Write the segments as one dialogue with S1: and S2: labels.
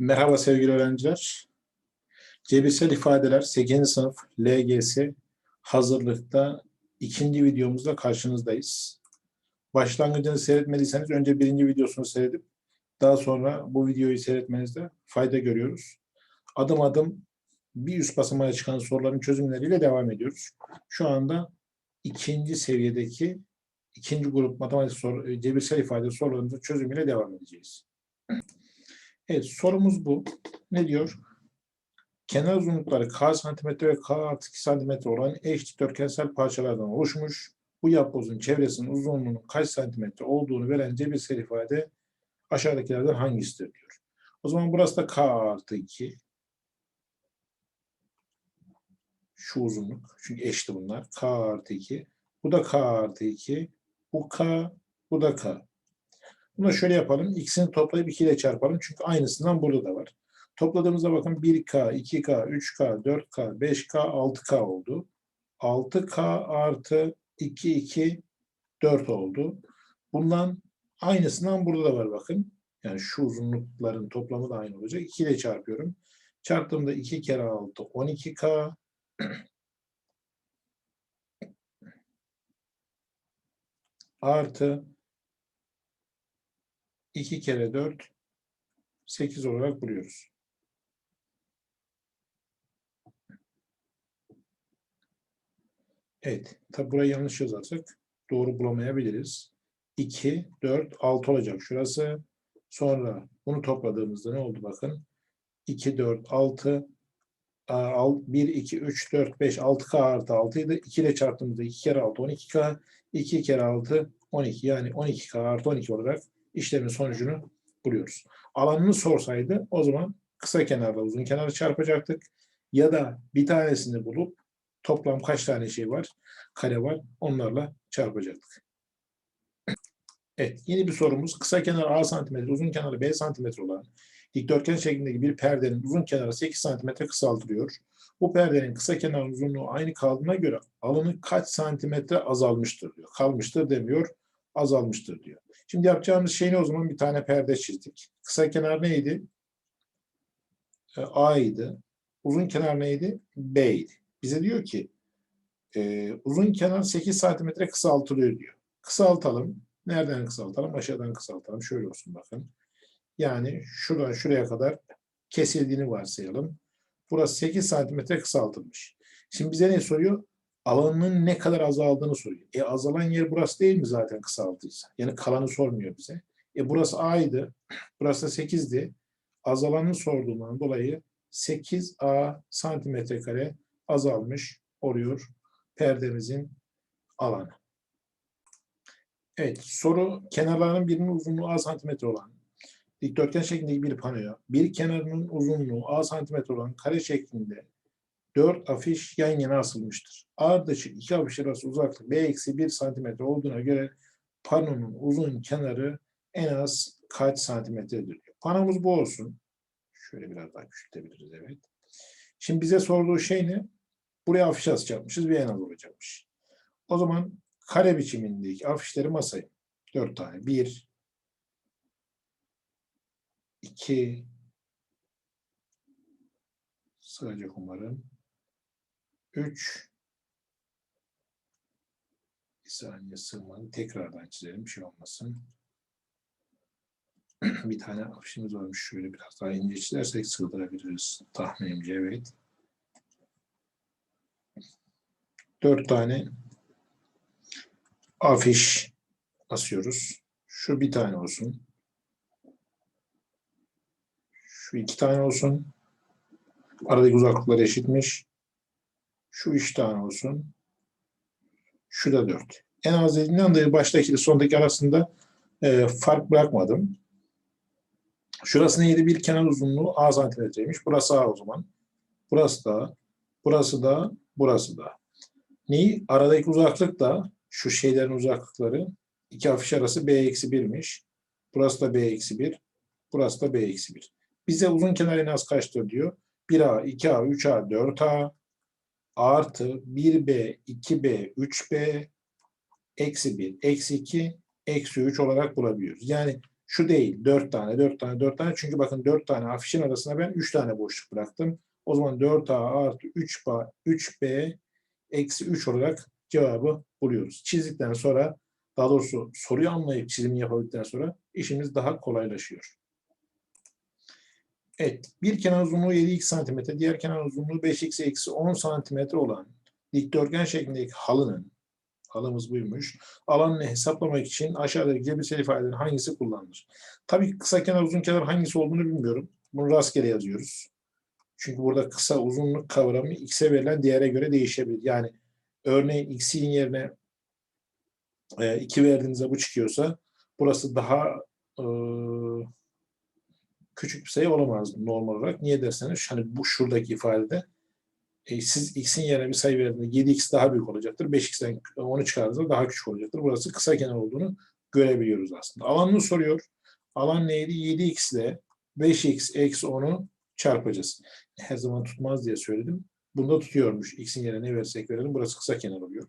S1: Merhaba sevgili öğrenciler. Cebirsel ifadeler 8. sınıf LGS hazırlıkta ikinci videomuzda karşınızdayız. Başlangıcını seyretmediyseniz önce birinci videosunu seyredip daha sonra bu videoyu seyretmenizde fayda görüyoruz. Adım adım bir üst basamağa çıkan soruların çözümleriyle devam ediyoruz. Şu anda ikinci seviyedeki ikinci grup matematik soru, cebirsel ifade sorularımızın çözümüyle devam edeceğiz. Evet sorumuz bu. Ne diyor? Kenar uzunlukları k santimetre ve k artı 2 santimetre olan eş dikdörtgensel parçalardan oluşmuş. Bu yapbozun çevresinin uzunluğunun kaç santimetre olduğunu veren cebirsel ifade aşağıdakilerden hangisidir diyor. O zaman burası da k artı 2. Şu uzunluk. Çünkü eşti bunlar. k artı 2. Bu da k artı 2. Bu k. Bu da k. Bunu şöyle yapalım. İkisini toplayıp 2 ile çarpalım. Çünkü aynısından burada da var. Topladığımızda bakın 1K, 2K, 3K, 4K, 5K, 6K oldu. 6K artı 2, 2, 4 oldu. Bundan aynısından burada da var bakın. Yani şu uzunlukların toplamı da aynı olacak. 2 ile çarpıyorum. Çarptığımda 2 kere 6, 12K. Artı 2 kere 4 8 olarak buluyoruz. Evet. Tabi burayı yanlış yazarsak doğru bulamayabiliriz. 2, 4, 6 olacak şurası. Sonra bunu topladığımızda ne oldu bakın. 2, 4, 6, 1, 2, 3, 4, 5, 6K artı 6 idi. 2 ile çarptığımızda 2 kere 6, 12K. 2 kere 6, 12. Yani 12K artı 12 olarak işlemin sonucunu buluyoruz. Alanını sorsaydı o zaman kısa kenarla uzun kenarı çarpacaktık. Ya da bir tanesini bulup toplam kaç tane şey var, kare var onlarla çarpacaktık. Evet yeni bir sorumuz. Kısa kenar A santimetre, uzun kenarı B santimetre olan dikdörtgen şeklindeki bir perdenin uzun kenarı 8 santimetre kısaltılıyor. Bu perdenin kısa kenar uzunluğu aynı kaldığına göre alanı kaç santimetre azalmıştır diyor. Kalmıştır demiyor, azalmıştır diyor. Şimdi yapacağımız şey ne o zaman? Bir tane perde çizdik. Kısa kenar neydi? E, A idi. Uzun kenar neydi? B idi. Bize diyor ki e, uzun kenar 8 santimetre kısaltılıyor diyor. Kısaltalım. Nereden kısaltalım? Aşağıdan kısaltalım. Şöyle olsun bakın. Yani şuradan şuraya kadar kesildiğini varsayalım. Burası 8 santimetre kısaltılmış. Şimdi bize ne soruyor? Alanının ne kadar azaldığını soruyor. E azalan yer burası değil mi zaten kısaltıysa? Yani kalanı sormuyor bize. E burası A'ydı. Burası da 8'di. Azalanını sorduğundan dolayı 8A santimetre kare azalmış oluyor perdemizin alanı. Evet, soru kenarlarının birinin uzunluğu A santimetre olan dikdörtgen şeklindeki bir panoya bir kenarının uzunluğu A santimetre olan kare şeklinde dört afiş yan yana asılmıştır. Ardışık iki afiş arası uzaklık b eksi 1 santimetre olduğuna göre panonun uzun kenarı en az kaç santimetredir. Panomuz bu olsun. Şöyle biraz daha küçültebiliriz evet. Şimdi bize sorduğu şey ne? Buraya afiş asacakmışız ve en az olacakmış. O zaman kare biçimindeki afişleri masaya. Dört tane. Bir, iki, sığacak umarım. 3 bir saniye sığmadı. Tekrardan çizelim. Bir şey olmasın. bir tane afişimiz varmış. Şöyle biraz daha ince çizersek sığdırabiliriz. Tahminimce evet. Dört tane afiş asıyoruz. Şu bir tane olsun. Şu iki tane olsun. Aradaki uzaklıklar eşitmiş. Şu üç tane olsun. Şu da dört. En az dediğinden dolayı baştaki ile sondaki arasında e, fark bırakmadım. Şurası neydi? Bir kenar uzunluğu A santimetreymiş. Burası A o zaman. Burası da, burası da, burası da. Neyi? Aradaki uzaklık da şu şeylerin uzaklıkları iki afiş arası B eksi birmiş. Burası da B eksi bir. Burası da B eksi bir. Bize uzun kenar en az kaçtır diyor. 1A, 2A, 3A, 4A artı 1B, 2B, 3B, eksi 1, eksi 2, eksi 3 olarak bulabiliyoruz. Yani Şu değil. 4 tane, 4 tane, 4 tane. Çünkü bakın 4 tane afişin arasına ben 3 tane boşluk bıraktım. O zaman 4A artı 3B, 3B eksi 3 olarak cevabı buluyoruz. Çizdikten sonra daha doğrusu soruyu anlayıp çizimi yapabildikten sonra işimiz daha kolaylaşıyor. Evet, bir kenar uzunluğu 7x santimetre, diğer kenar uzunluğu 5x eksi 10 santimetre olan dikdörtgen şeklindeki halının, halımız buymuş, alanını hesaplamak için aşağıdaki cebirsel ifadelerin hangisi kullanılır? Tabii kısa kenar uzun kenar hangisi olduğunu bilmiyorum. Bunu rastgele yazıyoruz. Çünkü burada kısa uzunluk kavramı x'e verilen değere göre değişebilir. Yani örneğin x'in yerine 2 verdiğinizde bu çıkıyorsa burası daha e, küçük bir sayı olamaz normal olarak. Niye derseniz hani bu şuradaki ifadede e, siz x'in yerine bir sayı verdiğinde 7x daha büyük olacaktır. 5x'ten onu çıkardığınızda daha küçük olacaktır. Burası kısa kenar olduğunu görebiliyoruz aslında. Alanını soruyor. Alan neydi? 7x ile 5x eksi 10'u çarpacağız. Her zaman tutmaz diye söyledim. Bunda tutuyormuş. X'in yerine ne versek verelim. Burası kısa kenar oluyor.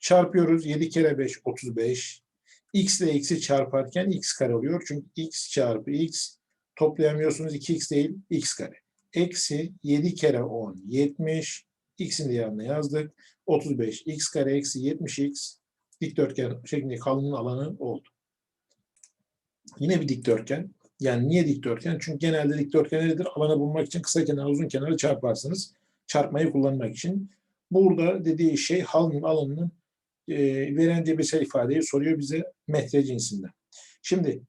S1: Çarpıyoruz. 7 kere 5 35. X ile x'i çarparken x kare oluyor. Çünkü x çarpı x toplayamıyorsunuz. 2x değil x kare. Eksi 7 kere 10 70. X'in yanına yazdık. 35 x kare eksi 70x dikdörtgen şeklindeki halının alanı oldu. Yine bir dikdörtgen. Yani niye dikdörtgen? Çünkü genelde dikdörtgen nedir? Alanı bulmak için kısa kenar uzun kenarı çarparsınız. Çarpmayı kullanmak için. Burada dediği şey halının alanının e, veren cebirsel ifadeyi soruyor bize metre cinsinden. Şimdi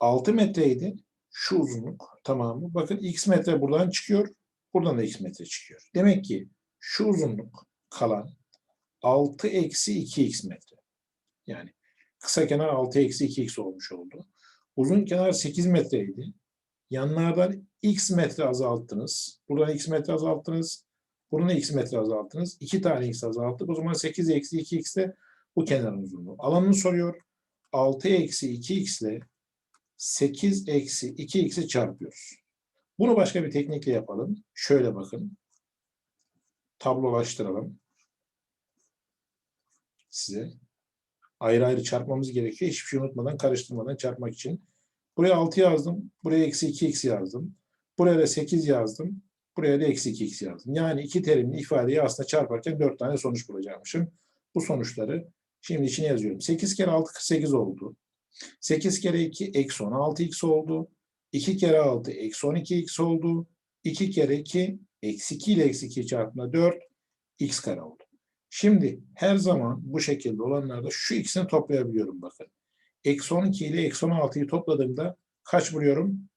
S1: 6 metreydi şu uzunluk tamamı. Bakın x metre buradan çıkıyor. Buradan da x metre çıkıyor. Demek ki şu uzunluk kalan 6 eksi 2x metre. Yani kısa kenar 6 eksi 2x olmuş oldu. Uzun kenar 8 metreydi. Yanlardan x metre azalttınız. Buradan x metre azalttınız. Buradan x metre azalttınız. 2 tane x azalttık. O zaman 8 eksi 2x de bu kenarın uzunluğu. Alanını soruyor. 6 eksi 2x ile 8 eksi 2x'i çarpıyoruz. Bunu başka bir teknikle yapalım. Şöyle bakın. Tablolaştıralım. Size. Ayrı ayrı çarpmamız gerekiyor. Hiçbir şey unutmadan, karıştırmadan çarpmak için. Buraya 6 yazdım. Buraya eksi 2x yazdım. Buraya da 8 yazdım. Buraya da eksi 2x yazdım. Yani iki terimli ifadeyi aslında çarparken 4 tane sonuç bulacakmışım. Bu sonuçları şimdi içine yazıyorum. 8 kere 6 48 oldu. 8 kere 2 eksi 16x oldu. 2 kere 6 eksi 12x oldu. 2 kere 2 eksi 2 ile eksi 2 çarpımda 4 x kare oldu. Şimdi her zaman bu şekilde olanlarda şu ikisini toplayabiliyorum bakın. Eksi 12 ile eksi 16'yı topladığımda kaç buluyorum?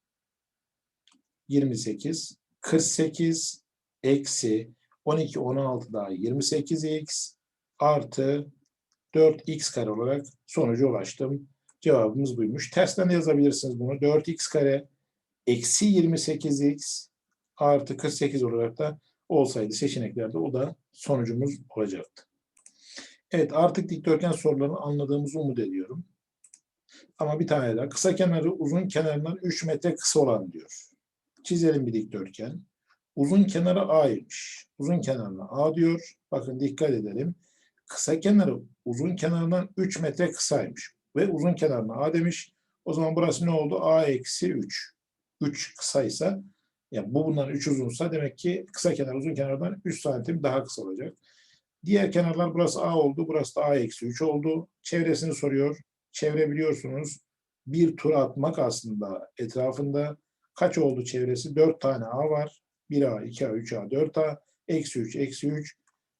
S1: 28, 48, eksi 12, 16 daha 28x artı 4x kare olarak sonuca ulaştım. Cevabımız buymuş. Tersten yazabilirsiniz bunu. 4x kare eksi 28x artı 48 olarak da olsaydı seçeneklerde o da sonucumuz olacaktı. Evet artık dikdörtgen sorularını anladığımızı umut ediyorum. Ama bir tane daha. Kısa kenarı uzun kenarından 3 metre kısa olan diyor. Çizelim bir dikdörtgen. Uzun kenarı A'ymış. Uzun kenarına A diyor. Bakın dikkat edelim. Kısa kenarı uzun kenarından 3 metre kısaymış. Ve uzun kenarına A demiş. O zaman burası ne oldu? A eksi 3. 3 kısaysa yani bu bundan 3 uzunsa demek ki kısa kenar uzun kenardan 3 santim daha kısa olacak. Diğer kenarlar burası A oldu. Burası da A eksi 3 oldu. Çevresini soruyor. Çevre biliyorsunuz bir tur atmak aslında etrafında. Kaç oldu çevresi? 4 tane A var. 1A, 2A, 3A, 4A. Eksi 3, eksi 3,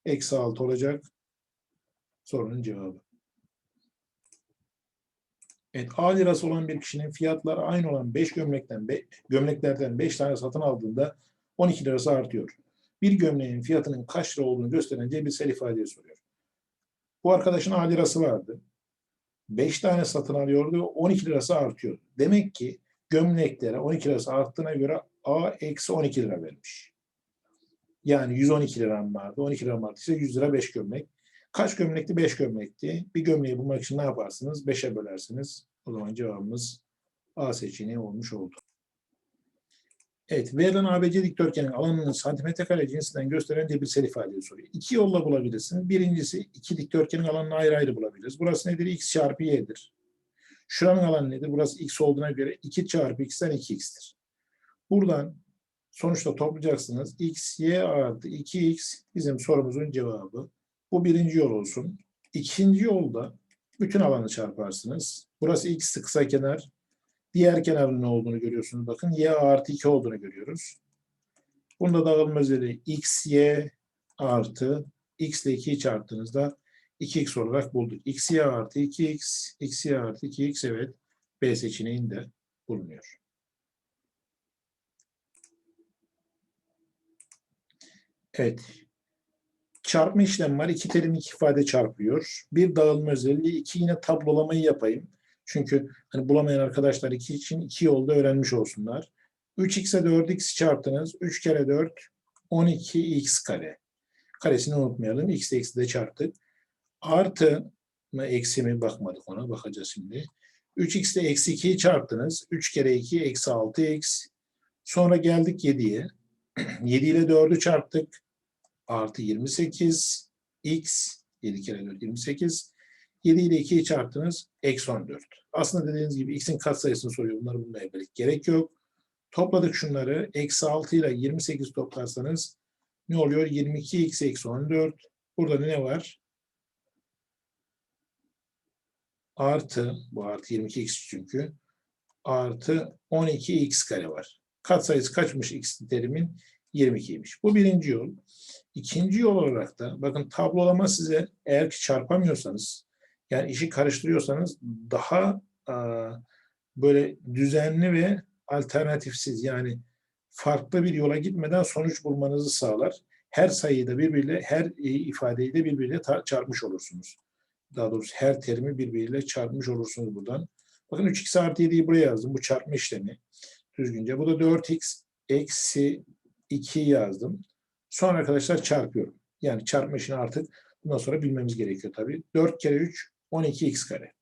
S1: eksi 6 olacak. Sorunun cevabı. Evet, A lirası olan bir kişinin fiyatları aynı olan 5 gömlekten be, gömleklerden 5 tane satın aldığında 12 lirası artıyor. Bir gömleğin fiyatının kaç lira olduğunu gösteren cebirsel ifadeyi soruyor. Bu arkadaşın A lirası vardı. 5 tane satın alıyordu 12 lirası artıyor. Demek ki gömleklere 12 lirası arttığına göre A eksi 12 lira vermiş. Yani 112 liram vardı. 12 liram artıysa 100 lira 5 gömlek. Kaç gömlekti? 5 gömlekti. Bir gömleği bulmak için ne yaparsınız? 5'e bölersiniz. O zaman cevabımız A seçeneği olmuş oldu. Evet, verilen ABC dikdörtgenin alanının santimetre kare cinsinden gösteren cebirsel ifadeyi soruyor. İki yolla bulabilirsin. Birincisi iki dikdörtgenin alanını ayrı ayrı bulabiliriz. Burası nedir? X çarpı Y'dir. Şuranın alanı nedir? Burası x olduğuna göre 2 çarpı x'ten 2x'tir. Buradan sonuçta toplayacaksınız. x, y artı 2x bizim sorumuzun cevabı. Bu birinci yol olsun. İkinci yolda bütün alanı çarparsınız. Burası x kısa kenar. Diğer kenarın ne olduğunu görüyorsunuz. Bakın y artı 2 olduğunu görüyoruz. Bunda dağılma özelliği x, y artı x ile 2'yi çarptığınızda 2x olarak bulduk. x, y artı 2x, x, y artı 2x evet B seçeneğinde bulunuyor. Evet. Çarpma işlemi var. İki terim iki ifade çarpıyor. Bir dağılma özelliği. iki yine tablolamayı yapayım. Çünkü hani bulamayan arkadaşlar iki için iki yolda öğrenmiş olsunlar. 3x'e 4x çarptınız. 3 kere 4 12x kare. Karesini unutmayalım. x ile x'i de çarptık. Artı mı eksi mi bakmadık ona. Bakacağız şimdi. 3x ile eksi 2'yi çarptınız. 3 kere 2 eksi 6x. Sonra geldik 7'ye. 7 ile 4'ü çarptık. Artı 28. X 7 kere 4 28. 7 ile 2'yi çarptınız. Eksi 14. Aslında dediğiniz gibi x'in katsayısını soruyor. Bunları bulmaya gerek yok. Topladık şunları. Eksi 6 ile 28 toplarsanız ne oluyor? 22x eksi 14. Burada ne var? Artı, bu artı 22x çünkü. Artı 12x kare var. Katsayısı kaçmış x terimin? 22'ymiş. Bu birinci yol. İkinci yol olarak da bakın tablolama size eğer ki çarpamıyorsanız yani işi karıştırıyorsanız daha a, böyle düzenli ve alternatifsiz yani farklı bir yola gitmeden sonuç bulmanızı sağlar. Her sayıyı da birbiriyle, her ifadeyi de birbiriyle çarpmış olursunuz. Daha doğrusu her terimi birbiriyle çarpmış olursunuz buradan. Bakın 3x artı 7'yi buraya yazdım. Bu çarpma işlemi düzgünce. Bu da 4x eksi 2 yazdım. Sonra arkadaşlar çarpıyorum. Yani çarpma işini artık bundan sonra bilmemiz gerekiyor tabii. 4 kere 3 12x kare.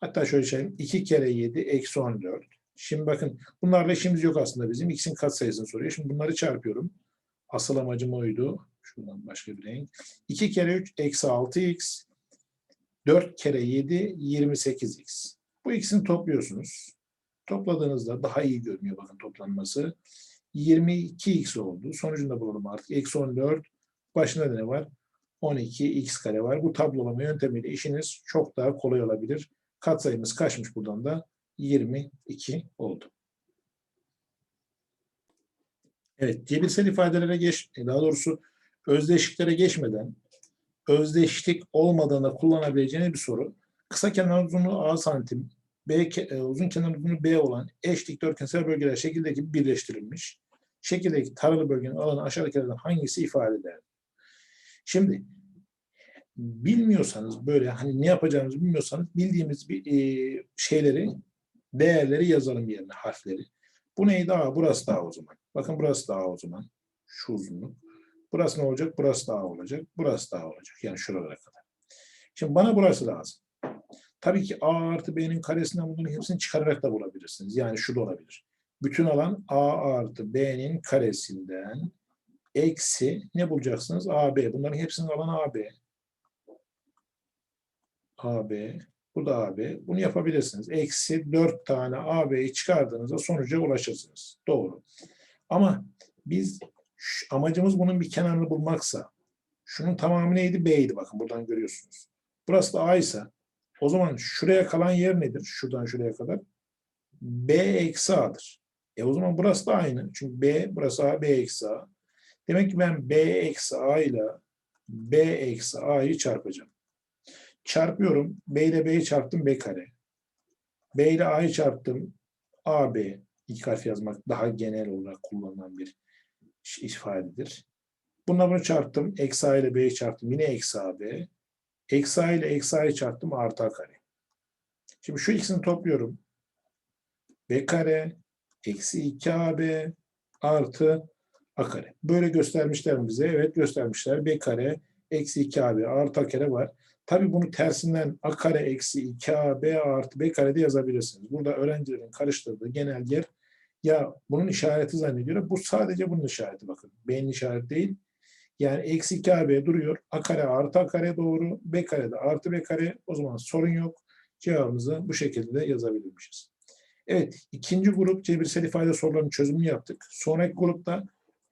S1: Hatta şöyle şey 2 kere 7 eksi 14. Şimdi bakın bunlarla işimiz yok aslında bizim. X'in katsayısını soruyor. Şimdi bunları çarpıyorum. Asıl amacım oydu. Şuradan başka bir renk. 2 kere 3 eksi 6x. 4 kere 7 28x. Bu ikisini topluyorsunuz. Topladığınızda daha iyi görünüyor bakın toplanması. 22x oldu. Sonucunu da bulalım artık. Eksi 14. Başında ne var? 12x kare var. Bu tablolama yöntemiyle işiniz çok daha kolay olabilir. Katsayımız kaçmış buradan da? 22 oldu. Evet, cebirsel ifadelere geç, daha doğrusu özdeşliklere geçmeden özdeşlik olmadan da kullanabileceğiniz bir soru. Kısa kenar uzunluğu A santim, B, e, uzun kenar uzunluğu B olan eş dikdörtgensel bölgeler şekildeki birleştirilmiş. Şekildeki taralı bölgenin alanı aşağıdakilerden hangisi ifade eder? Şimdi bilmiyorsanız böyle hani ne yapacağımızı bilmiyorsanız bildiğimiz bir e, şeyleri değerleri yazalım yerine harfleri. Bu neydi? A, burası daha o zaman. Bakın burası daha o zaman. Şu uzunluk. Burası ne olacak? Burası daha olacak. Burası daha olacak. Yani şuralara kadar. Şimdi bana burası lazım. Tabii ki A artı B'nin karesinden bunların hepsini çıkararak da bulabilirsiniz. Yani şu da olabilir. Bütün alan A artı B'nin karesinden eksi ne bulacaksınız? AB. Bunların hepsinin alanı AB. AB. Bu da AB. Bunu yapabilirsiniz. Eksi 4 tane AB'yi çıkardığınızda sonuca ulaşırsınız. Doğru. Ama biz amacımız bunun bir kenarını bulmaksa şunun tamamı neydi? B'ydi. Bakın buradan görüyorsunuz. Burası da A ise o zaman şuraya kalan yer nedir? Şuradan şuraya kadar. B eksi A'dır. E o zaman burası da aynı. Çünkü B, burası A, B eksi A. Demek ki ben B eksi A ile B eksi A'yı çarpacağım. Çarpıyorum. B ile B'yi çarptım B kare. B ile A'yı çarptım. AB. İlk harf yazmak daha genel olarak kullanılan bir ifadedir. Bununla bunu çarptım. Eksi A ile B'yi çarptım. Yine eksi AB. Eksi A ile eksi A'yı çarptım. Artı A kare. Şimdi şu ikisini topluyorum. B kare eksi 2AB artı A kare. Böyle göstermişler mi bize? Evet göstermişler. B kare eksi 2AB artı A kare var. Tabi bunu tersinden a kare eksi 2ab artı b kare de yazabilirsiniz. Burada öğrencilerin karıştırdığı genel yer ya bunun işareti zannediyor. Bu sadece bunun işareti bakın. B'nin işareti değil. Yani eksi 2ab duruyor. A kare artı a kare doğru. B kare de artı b kare. O zaman sorun yok. cevabımızı bu şekilde yazabilirmişiz. Evet, ikinci grup cebirsel ifade sorularının çözümünü yaptık. Sonraki grupta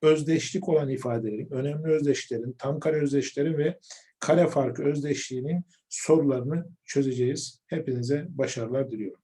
S1: özdeşlik olan ifadelerin, önemli özdeşlerin, tam kare özdeşlerin ve kare farkı özdeşliğinin sorularını çözeceğiz. Hepinize başarılar diliyorum.